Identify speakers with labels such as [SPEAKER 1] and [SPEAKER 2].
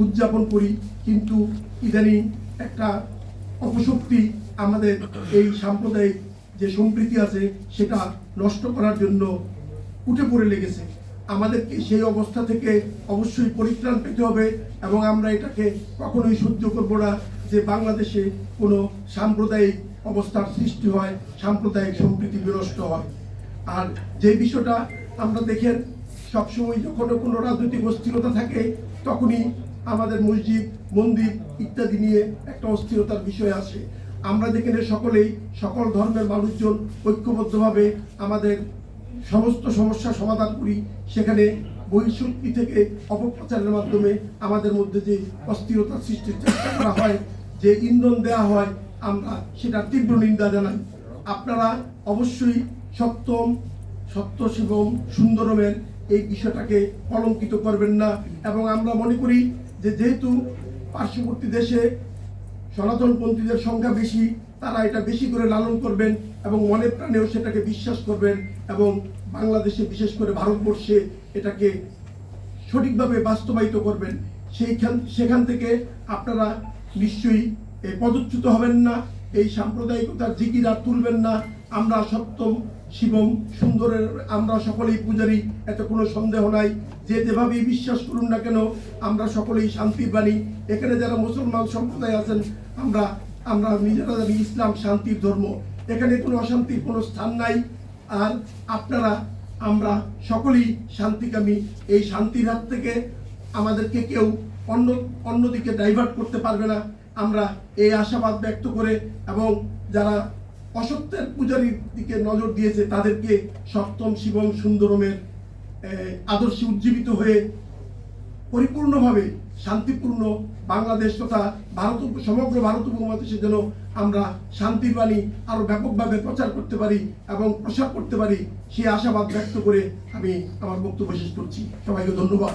[SPEAKER 1] উদযাপন করি, কিন্তু ইদানিং একটা অপশক্তি আমাদের এই সাম্প্রদায়িক যে সম্প্রীতি আছে, সেটা নষ্ট করার জন্য উঠে পড়ে লেগেছে। আমাদেরকে সেই অবস্থা থেকে অবশ্যই পরিত্রাণ পেতে হবে এবং আমরা এটাকে কখনোই সহ্য করব না যে বাংলাদেশে কোনো সাম্প্রদায়িক অবস্থার সৃষ্টি হয়, সাম্প্রদায়িক সম্প্রীতি বিনষ্ট হয়। আর যে বিষয়টা আমরা দেখেন, সবসময় যখন কোনো রাজনৈতিক অস্থিরতা থাকে, তখনই আমাদের মসজিদ, মন্দির ইত্যাদি নিয়ে একটা অস্থিরতার বিষয় আসে আমরা যেখানে সকলেই সকল ধর্মের মানুষজন ঐক্যবদ্ধভাবে আমাদের সমস্ত সমস্যার সমাধান করি, সেখানে বহিঃশক্তি থেকে অপপ্রচারের মাধ্যমে আমাদের মধ্যে যে অস্থিরতা সৃষ্টির চেষ্টা করা হয়, যে ইন্ধন দেওয়া হয়, আমরা সেটার তীব্র নিন্দা জানাই। আপনারা অবশ্যই সপ্তম সত্য শিবম সুন্দরমের এই বিষয়টাকে কলঙ্কিত করবেন না। এবং আমরা মনে করি যে যেহেতু পার্শ্ববর্তী দেশে সনাতনপন্থীদের সংখ্যা বেশি, তারা এটা বেশি করে লালন করবেন এবং মনে প্রাণেও সেটাকে বিশ্বাস করবেন এবং বাংলাদেশে বিশেষ করে ভারতবর্ষে এটাকে সঠিকভাবে বাস্তবায়িত করবেন। সেইখান, সেখান থেকে আপনারা নিশ্চয়ই এই পদচ্যুত হবেন না, এই সাম্প্রদায়িকতার জিকির তুলবেন না। আমরা সপ্তম শিবম সুন্দরের, আমরা সকলেই পূজারী, এত কোনো সন্দেহ নাই। যে যেভাবেই বিশ্বাস করুন না কেন, আমরা সকলেই শান্তির বাণী এখানে যারা মুসলমান সম্প্রদায় আছেন, আমরা আমরা নিজেরা জানি ইসলাম শান্তির ধর্ম। এখানে কোনো অশান্তির কোনো স্থান নাই। আর আপনারা, আমরা সকলেই শান্তিকামী। এই শান্তির হাত থেকে আমাদেরকে কেউ অন্য, অন্যদিকে ডাইভার্ট করতে পারবে না। আমরা এই আশাবাদ ব্যক্ত করে এবং যারা অসত্যের পূজারীর দিকে নজর দিয়েছে, তাদেরকে সপ্তম শিবম সুন্দরমের আদর্শে উজ্জীবিত হয়ে পরিপূর্ণভাবে শান্তিপূর্ণ বাংলাদেশ তথা ভারত, সমগ্র ভারত উপমহাদেশে যেন আমরা শান্তির বাণী আরও ব্যাপকভাবে প্রচার করতে পারি এবং প্রসার করতে পারি সেই আশাবাদ ব্যক্ত করে আমি আমার বক্তব্য শেষ করছি। সবাইকে ধন্যবাদ।